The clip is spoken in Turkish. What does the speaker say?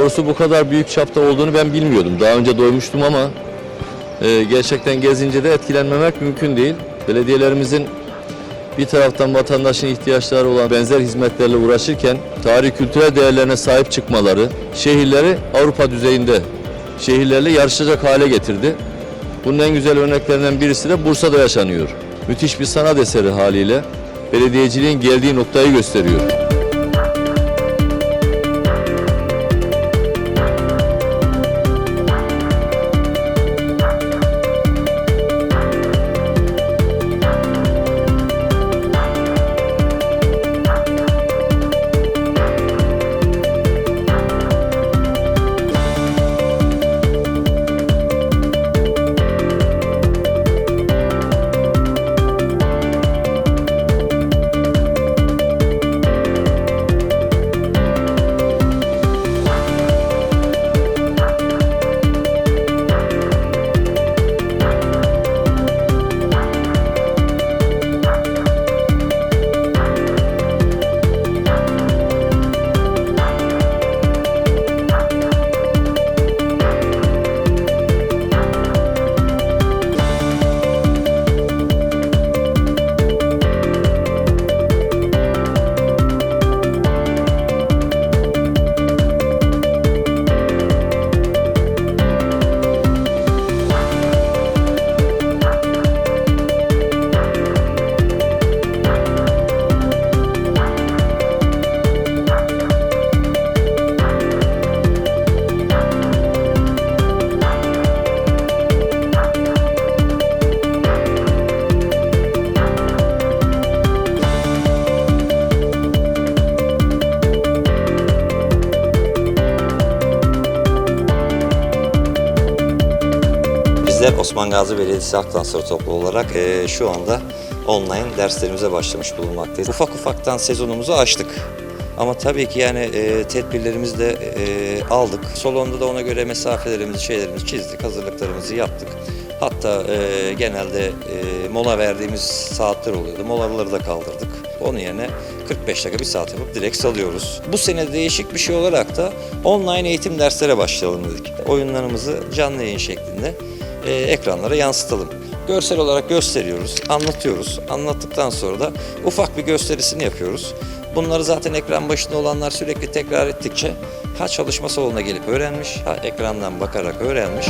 Doğrusu bu kadar büyük çapta olduğunu ben bilmiyordum. Daha önce doymuştum ama e, gerçekten gezince de etkilenmemek mümkün değil. Belediyelerimizin bir taraftan vatandaşın ihtiyaçları olan benzer hizmetlerle uğraşırken tarih kültürel değerlerine sahip çıkmaları şehirleri Avrupa düzeyinde şehirlerle yarışacak hale getirdi. Bunun en güzel örneklerinden birisi de Bursa'da yaşanıyor. Müthiş bir sanat eseri haliyle belediyeciliğin geldiği noktayı gösteriyor. Bizler Osman Gazi Belediyesi Halk Dansları Topluluğu olarak eee, şu anda online derslerimize başlamış bulunmaktayız. Ufak ufaktan sezonumuzu açtık. Ama tabii ki yani eee, tedbirlerimizi de eee, aldık. Salonda da ona göre mesafelerimizi, şeylerimizi çizdik, hazırlıklarımızı yaptık. Hatta eee, genelde eee, mola verdiğimiz saatler oluyordu. Molaları da kaldırdık. Onun yerine 45 dakika bir saat yapıp direkt salıyoruz. Bu sene değişik bir şey olarak da online eğitim derslere başlayalım dedik. Oyunlarımızı canlı yayın şeklinde e, ekranlara yansıtalım. Görsel olarak gösteriyoruz, anlatıyoruz. Anlattıktan sonra da ufak bir gösterisini yapıyoruz. Bunları zaten ekran başında olanlar sürekli tekrar ettikçe ha çalışma salonuna gelip öğrenmiş, ha ekrandan bakarak öğrenmiş.